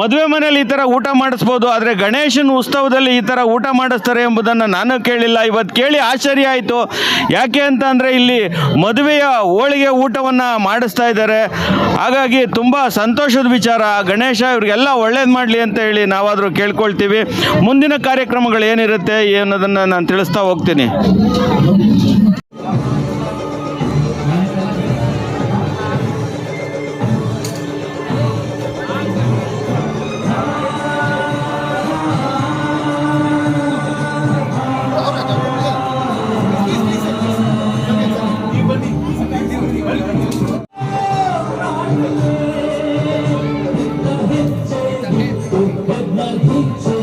ಮದುವೆ ಮನೇಲಿ ಈ ಥರ ಊಟ ಮಾಡಿಸ್ಬೋದು, ಆದರೆ ಗಣೇಶನ ಉತ್ಸವದಲ್ಲಿ ಈ ಥರ ಊಟ ಮಾಡಿಸ್ತಾರೆ ಎಂಬುದನ್ನು ನಾನು ಕೇಳಿಲ್ಲ. ಇವತ್ತು ಕೇಳಿ ಆಶ್ಚರ್ಯ ಆಯಿತು. ಯಾಕೆ ಅಂತ ಅಂದರೆ ಇಲ್ಲಿ ಮದುವೆಯ ಹೋಳಿಗೆ ಊಟವನ್ನು ಮಾಡಿಸ್ತಾ ಇದ್ದಾರೆ. ಹಾಗಾಗಿ ತುಂಬ ಸಂತೋಷದ ವಿಚಾರ. ಗಣೇಶ, ಇವ್ರಿಗೆಲ್ಲ ಒಳ್ಳೇದು ಮಾಡಲಿ ಅಂತ ಹೇಳಿ ನಾವಾದರೂ ಕೇಳ್ಕೊಳ್ತೀವಿ. ಮುಂದಿನ ಕಾರ್ಯಕ್ರಮಗಳು ಏನಿರುತ್ತೆ ಅನ್ನೋದನ್ನು ನಾನು ತಿಳಿಸ್ತಾ ಹೋಗ್ತೀನಿ. ಆ,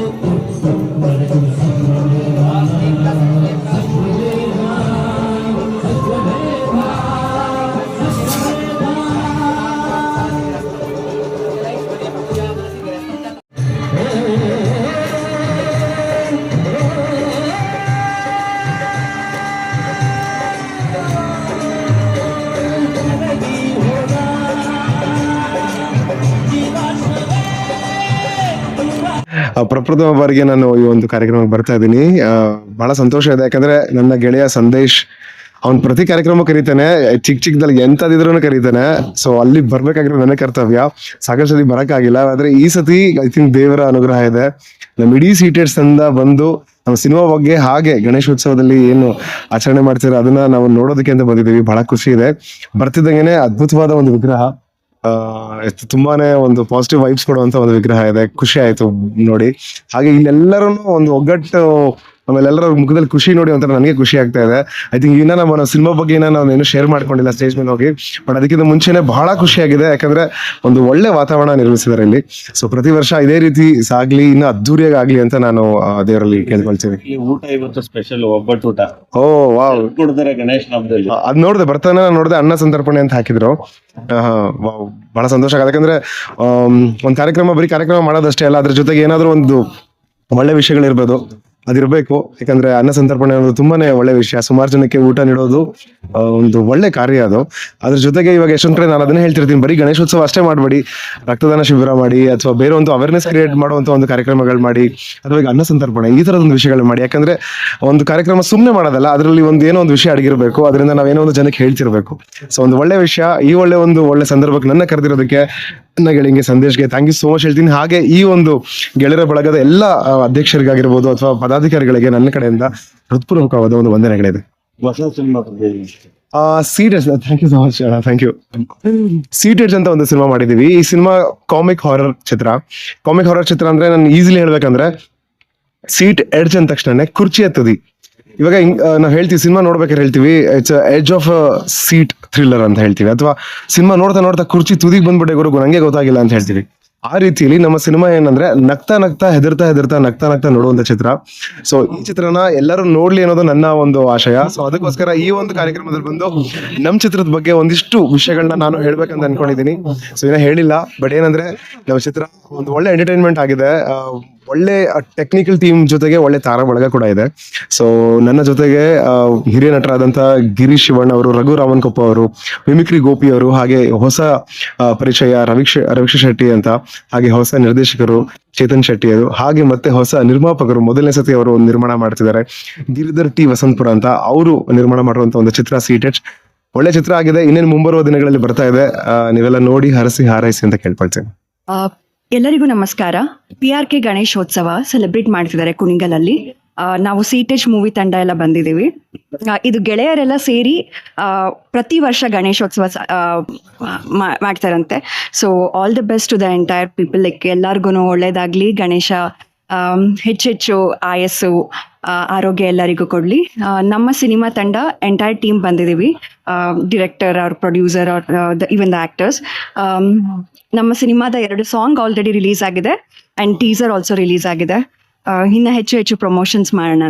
ಪ್ರಪ್ರಥಮ ಬಾರಿಗೆ ನಾನು ಈ ಒಂದು ಕಾರ್ಯಕ್ರಮಕ್ಕೆ ಬರ್ತಾ ಇದ್ದೀನಿ. ಬಹಳ ಸಂತೋಷ ಇದೆ. ಯಾಕಂದ್ರೆ ನನ್ನ ಗೆಳೆಯ ಸಂದೇಶ್, ಅವ್ನ್ ಪ್ರತಿ ಕಾರ್ಯಕ್ರಮ ಕರೀತಾನೆ. ಚಿಕ್ಕ ಚಿಕ್ಕದಲ್ಲಿ ಎಂತದಿದ್ರು ಕರೀತಾನೆ. ಸೊ ಅಲ್ಲಿ ಬರ್ಬೇಕಾಗಿರೋ ನನ್ನ ಕರ್ತವ್ಯ. ಸಾಕಷ್ಟು ಸತಿ ಬರಕ್ಕಾಗಿಲ್ಲ. ಆದ್ರೆ ಈ ಸತಿ ಐ ಥಿಂಕ್ ದೇವರ ಅನುಗ್ರಹ ಇದೆ. ನಮ್ಮ ಇಡೀ ಸೀಟೆಡ್ಸ್ ಅಂದ ಬಂದು ನಮ್ಮ ಸಿನಿಮಾ ಬಗ್ಗೆ ಹಾಗೆ ಗಣೇಶೋತ್ಸವದಲ್ಲಿ ಏನು ಆಚರಣೆ ಮಾಡ್ತೀರ, ಅದನ್ನ ನಾವು ನೋಡೋದಕ್ಕೆ ಅಂತ ಬಂದಿದ್ದೀವಿ. ಬಹಳ ಖುಷಿ ಇದೆ. ಬರ್ತಿದ್ದಂಗೆನೆ ಅದ್ಭುತವಾದ ಒಂದು ವಿಗ್ರಹ. ತುಂಬಾನೇ ಒಂದು ಪಾಸಿಟಿವ್ ವೈಬ್ಸ್ ಕೊಡುವಂತ ಒಂದು ವಿಗ್ರಹ ಇದೆ. ಖುಷಿ ಆಯ್ತು ನೋಡಿ. ಹಾಗೆ ಇಲ್ಲೆಲ್ಲರೂ ಒಂದು ಒಗ್ಗಟ್ಟು ಆಮೇಲೆ ಎಲ್ಲರ ಮುಖದಲ್ಲಿ ಖುಷಿ ನೋಡಿ ಒಂಥರ ನನಗೆ ಖುಷಿ ಆಗ್ತಾ ಇದೆ. ಐ ಥಿಂಕ್ ಇನ್ನ ನಮ್ಮ ಸಿನಿಮಾ ಬಗ್ಗೆ ಏನೋ ನಾವು ಏನು ಶೇರ್ ಮಾಡ್ಕೊಂಡಿಲ್ಲ ಸ್ಟೇಜ್ ಮೇಲೆ ಹೋಗಿ. ಬಟ್ ಅದಕ್ಕಿಂತ ಮುಂಚೆನೆ ಬಹಳ ಖುಷಿಯಾಗಿದೆ ಯಾಕಂದ್ರೆ ಒಂದು ಒಳ್ಳೆ ವಾತಾವರಣ ನಿರ್ಮಿಸಿದ್ದಾರೆ ಇಲ್ಲಿ. ಸೊ ಪ್ರತಿ ವರ್ಷ ಇದೇ ರೀತಿ ಸಾಗ್ಲಿ ಇನ್ನು ಅದ್ದೂರಿಯಾಗಿ ಆಗ್ಲಿ ಅಂತ ನಾನು ದೇವರಲ್ಲಿ ಕೇಳ್ಕೊಳ್ತೀನಿ ಊಟ ಇವತ್ತು ಸ್ಪೆಷಲ್ ಒಬ್ಬಟ್ಟು ಊಟ. Oh wow. ಕೊಡ್ತಾರೆ ಗಣೇಶ್ ಹಬ್ಬದಲ್ಲಿ? ಅದ್ ನೋಡ್ದೆ ಬರ್ತಾನೆ ನಾನು ನೋಡ್ದೆ ಅನ್ನ ಸಂತರ್ಪಣೆ ಅಂತ ಹಾಕಿದ್ರು. ಬಹಳ ಸಂತೋಷ ಆಗುತ್ತೆ. ಯಾಕಂದ್ರೆ ಒಂದು ಒಂದ್ ಕಾರ್ಯಕ್ರಮ ಬರೀ ಕಾರ್ಯಕ್ರಮ ಮಾಡೋದಷ್ಟೇ ಅಲ್ಲ ಅದ್ರ ಜೊತೆಗೆ ಏನಾದ್ರೂ ಒಂದು ಒಳ್ಳೆ ವಿಷಯಗಳಿರ್ಬೋದು. ಅದಿರ್ಬೇಕು. ಯಾಕಂದ್ರೆ ಅನ್ನ ಸಂತರ್ಪಣೆ ಅನ್ನೋದು ತುಂಬಾನೇ ಒಳ್ಳೆ ವಿಷಯ. ಸುಮಾರು ಜನಕ್ಕೆ ಊಟ ನೀಡೋದು ಒಂದು ಒಳ್ಳೆ ಕಾರ್ಯ ಅದು. ಅದ್ರ ಜೊತೆಗೆ ಇವಾಗ ಎಷ್ಟೊಂದ್ ಕಡೆ ನಾನು ಅದನ್ನೇ ಹೇಳ್ತಿರ್ತೀನಿ. ಬರೀ ಗಣೇಶೋತ್ಸವ ಅಷ್ಟೇ ಮಾಡಬೇಡಿ. ರಕ್ತದಾನ ಶಿಬಿರ ಮಾಡಿ, ಅಥವಾ ಬೇರೆ ಒಂದು ಅವೇರ್ನೆಸ್ ಕ್ರಿಯೇಟ್ ಮಾಡುವಂತ ಒಂದು ಕಾರ್ಯಕ್ರಮಗಳು ಮಾಡಿ, ಅಥವಾ ಈಗ ಅನ್ನ ಸಂತರ್ಪಣೆ, ಈ ತರದ ಒಂದು ವಿಷಯಗಳು ಮಾಡಿ. ಯಾಕಂದ್ರೆ ಒಂದು ಕಾರ್ಯಕ್ರಮ ಸುಮ್ಮನೆ ಮಾಡೋದಲ್ಲ, ಅದರಲ್ಲಿ ಒಂದು ಏನೋ ಒಂದು ವಿಷಯ ಅಡಗಿರ್ಬೇಕು. ಅದರಿಂದ ನಾವೇನೋ ಒಂದು ಜನಕ್ಕೆ ಹೇಳ್ತಿರ್ಬೇಕು. ಸೊ ಒಂದು ಒಳ್ಳೆ ವಿಷಯ, ಈ ಒಳ್ಳೆ ಒಂದು ಒಳ್ಳೆ ಸಂದರ್ಭಕ್ಕೆ ನನ್ನ ಕರೆದಿರೋದಕ್ಕೆ ಗೆಳೆಯಂಗೆ ಸಂದೇಶ್ಗೆ ಥ್ಯಾಂಕ್ ಯು ಸೋ ಮಚ್ ಹೇಳ್ತೀನಿ. ಹಾಗೆ ಈ ಒಂದು ಗೆಳೆಯರ ಬಳಗದ ಎಲ್ಲ ಅಧ್ಯಕ್ಷರಿಗಾಗಿರ್ಬೋದು ಅಥವಾ ಪದಾಧಿಕಾರಿಗಳಿಗೆ ನನ್ನ ಕಡೆಯಿಂದ ಹೃತ್ಪೂರ್ವಕವಾದ ಒಂದು ವಂದನೆಗಳಿದೆ. ಸೀಟೆಡ್ಸ್ thank you so much thank you ಸೀಟೆಡ್ಸ್ ಅಂತ ಒಂದು ಸಿನಿಮಾ ಮಾಡಿದೀವಿ ಈ ಸಿನಿಮಾ ಕಾಮಿಕ್ ಹಾರರ್ ಚಿತ್ರ. ಕಾಮಿಕ್ ಹಾರರ್ ಚಿತ್ರ ಅಂದ್ರೆ ನಾನು ಈಸಿಲಿ ಹೇಳ್ಬೇಕಂದ್ರೆ ಸೀಟ್ ಎಡ್ಜ್ ಅಂದ ತಕ್ಷಣ ಕುರ್ಚಿ ತುದಿ ಇವಾಗ ನಾವು ಹೇಳ್ತೀವಿ, ಸಿನಿಮಾ ನೋಡ್ಬೇಕಾದ್ರೆ ಹೇಳ್ತೀವಿ. It's edge of seat thriller ಅಂತ ಹೇಳ್ತೀವಿ. ಅಥವಾ ಸಿನಿಮಾ ನೋಡ್ತಾ ನೋಡ್ತಾ ಕುರ್ಚಿ ತುದಿಗೆ ಬಂದ್ಬಿಟ್ಟೆ ಗುರು ನಂಗೆ ಗೊತ್ತಾಗಿಲ್ಲ ಅಂತ ಹೇಳ್ತೀವಿ. ಆ ರೀತಿಯಲ್ಲಿ ನಮ್ಮ ಸಿನಿಮಾ ಏನಂದ್ರೆ ನಗ್ತಾ ನಗ್ತಾ ಹೆದರ್ತಾ ಹೆದರ್ತಾ ನಗ್ತಾ ನಗ್ತಾ ನೋಡುವಂತ ಚಿತ್ರ. ಸೊ ಈ ಚಿತ್ರನ ಎಲ್ಲರೂ ನೋಡ್ಲಿ ಅನ್ನೋದು ನನ್ನ ಒಂದು ಆಶಯ. ಸೊ ಅದಕ್ಕೋಸ್ಕರ ಈ ಒಂದು ಕಾರ್ಯಕ್ರಮದಲ್ಲಿ ಬಂದು ನಮ್ಮ ಚಿತ್ರದ ಬಗ್ಗೆ ಒಂದಿಷ್ಟು ವಿಷಯಗಳನ್ನ ನಾನು ಹೇಳ್ಬೇಕಂತ ಅನ್ಕೊಂಡಿದ್ದೀನಿ. ಸೊ ಇನ್ನ ಹೇಳಿಲ್ಲ. ಬಟ್ ಏನಂದ್ರೆ, ನಮ್ಮ ಚಿತ್ರ ಒಂದು ಒಳ್ಳೆ ಎಂಟರ್ಟೈನ್ಮೆಂಟ್ ಆಗಿದೆ. ಒಳ್ಳೆ ಟೆಕ್ನಿಕಲ್ ಟೀಮ್ ಜೊತೆಗೆ ಒಳ್ಳೆ ತಾರ ಬಳಗ ಕೂಡ ಇದೆ. ಸೊ ನನ್ನ ಜೊತೆಗೆ ಹಿರಿಯ ನಟರಾದಂತ ಗಿರೀಶ್ ಶಿವಣ್ಣ ಅವರು, ರಘು ರಾಮನ್ ಕೊಪ್ಪ ಅವರು, ಮಿಮಿಕ್ರಿ ಗೋಪಿ ಅವರು, ಹಾಗೆ ಹೊಸ ಪರಿಚಯ ರವಿಕ್ಷ ರವಿಕ್ಷ ಶೆಟ್ಟಿ ಅಂತ, ಹಾಗೆ ಹೊಸ ನಿರ್ದೇಶಕರು ಚೇತನ್ ಶೆಟ್ಟಿ ಅವರು, ಹಾಗೆ ಮತ್ತೆ ಹೊಸ ನಿರ್ಮಾಪಕರು ಮೊದಲನೇ ಸತಿ ಅವರು ಒಂದು ನಿರ್ಮಾಣ ಮಾಡ್ತಿದ್ದಾರೆ. ಗಿರಿಧರ್ ಟಿ. ವಸಂತಪುರ ಅಂತ ಅವರು ನಿರ್ಮಾಣ ಮಾಡುವಂತ ಒಂದು ಚಿತ್ರ ಸೀಟೆಡ್ ಒಳ್ಳೆ ಚಿತ್ರ ಆಗಿದೆ. ಇನ್ನೇನು ಮುಂಬರುವ ದಿನಗಳಲ್ಲಿ ಬರ್ತಾ ಇದೆ. ನೀವೆಲ್ಲ ನೋಡಿ ಹರಸಿ ಹಾರೈಸಿ ಅಂತ ಕೇಳ್ಕೊಳ್ತೇನೆ. ಎಲ್ಲರಿಗೂ ನಮಸ್ಕಾರ. P R K Ganeshotsav celebrate ಮಾಡ್ತಿದ್ದಾರೆ ಕುಣಿಗಲಲ್ಲಿ. ನಾವು ಸೀಟೇಜ್ ಮೂವಿ ತಂಡ ಎಲ್ಲ ಬಂದಿದ್ದೀವಿ. ಇದು ಗೆಳೆಯರೆಲ್ಲ ಸೇರಿ ಪ್ರತಿ ವರ್ಷ ಗಣೇಶೋತ್ಸವ ಮಾಡ್ತಾರಂತೆ. So all the best to the entire people like ಎಲ್ಲರಿಗೂ ಒಳ್ಳೇದಾಗ್ಲಿ ಗಣೇಶ ಹೆಚ್ಚೆಚ್ಚು ಆಯಸ್ಸು ಆರೋಗ್ಯ ಎಲ್ಲರಿಗೂ ಕೊಡಲಿ. ನಮ್ಮ ಸಿನಿಮಾ ತಂಡ ಎಂಟೈರ್ ಟೀಮ್ ಬಂದಿದ್ದೀವಿ ಡಿರೆಕ್ಟರ್ ಅವ್ರ ಪ್ರೊಡ್ಯೂಸರ್ ಅವ್ರ ಇವನ್ ದ ಆ್ಯಕ್ಟರ್ಸ್ ನಮ್ಮ ಸಿನಿಮಾದ ಎರಡು ಸಾಂಗ್ ಆಲ್ರೆಡಿ ರಿಲೀಸ್ ಆಗಿದೆ ಆ್ಯಂಡ್ ಟೀಸರ್ ಆಲ್ಸೋ ರಿಲೀಸ್ ಆಗಿದೆ. ಇನ್ನ ಹೆಚ್ಚು ಹೆಚ್ಚು ಪ್ರಮೋಷನ್ಸ್ ಮಾಡೋಣ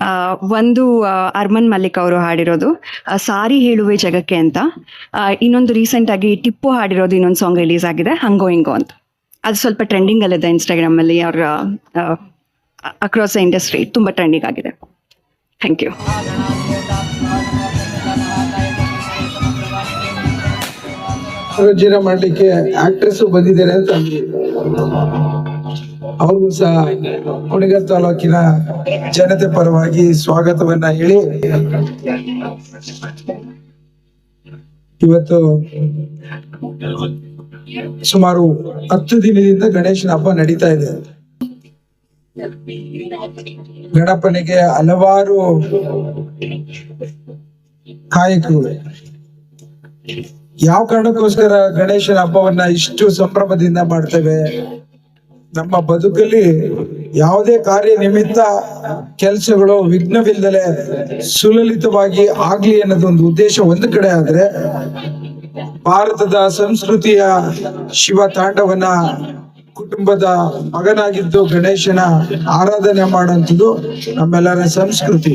ಆ, ಒಂದು ಅರ್ಮನ್ ಮಲ್ಲಿಕ್ ಅವರು ಹಾಡಿರೋದು. ಸಾರಿ ಹೇಳುವೆ ಜಗಕ್ಕೆ ಅಂತ. ಇನ್ನೊಂದು ರೀಸೆಂಟ್ ಆಗಿ ಟಿಪ್ಪು ಹಾಡಿರೋದು ಇನ್ನೊಂದು ಸಾಂಗ್ ರಿಲೀಸ್ ಆಗಿದೆ ಹಂಗೋ ಹಿಂಗೋ ಅಂತ. ಅದು ಸ್ವಲ್ಪ ಟ್ರೆಂಡಿಂಗ್ ಅಲ್ಲಿದೆ ಇನ್ಸ್ಟಾಗ್ರಾಮ್ ಅಲ್ಲಿ, ಅವ್ರ ಅಕ್ರಾಸ್ ದ ಇಂಡಸ್ಟ್ರಿ ತುಂಬಾ ಟ್ರೆಂಡಿಂಗ್ ಆಗಿದೆ. ಥ್ಯಾಂಕ್ ಯು ಜೀರ ಮಾಡಲಿಕ್ಕೆ ಆಕ್ಟ್ರೆಸ್ ಬಂದಿದ್ದಾರೆ ಅಂತ. ಅವ್ರಿಗೂ ಸಹ ಕುಣಿಗಲ್ ತಾಲೂಕಿನ ಜನತೆ ಪರವಾಗಿ ಸ್ವಾಗತವನ್ನ ಹೇಳಿ. ಇವತ್ತು ಸುಮಾರು ಹತ್ತು ದಿನದಿಂದ ಗಣೇಶನ ಹಬ್ಬ ನಡೀತಾ ಇದೆ. ಗಣಪನಿಗೆ ಹಲವಾರು ಕಾಯಕಗಳು. ಯಾವ ಕಾರಣಕ್ಕೋಸ್ಕರ ಗಣೇಶನ ಹಬ್ಬವನ್ನ ಇಷ್ಟು ಸಂಭ್ರಮದಿಂದ ಮಾಡ್ತೇವೆ? ನಮ್ಮ ಬದುಕಲ್ಲಿ ಯಾವುದೇ ಕಾರ್ಯ ನಿಮಿತ್ತ ಕೆಲಸಗಳು ವಿಘ್ನವಿಲ್ಲದೆ ಸುಲಲಿತವಾಗಿ ಆಗ್ಲಿ ಅನ್ನೋದೊಂದು ಉದ್ದೇಶ ಒಂದು ಕಡೆ ಆದ್ರೆ ಭಾರತದ ಸಂಸ್ಕೃತಿಯ ಶಿವ ತಾಂಡವನ ಕುಟುಂಬದ ಮಗನಾಗಿದ್ದು ಗಣೇಶನ ಆರಾಧನೆ ಮಾಡುವಂಥದ್ದು ನಮ್ಮೆಲ್ಲರ ಸಂಸ್ಕೃತಿ.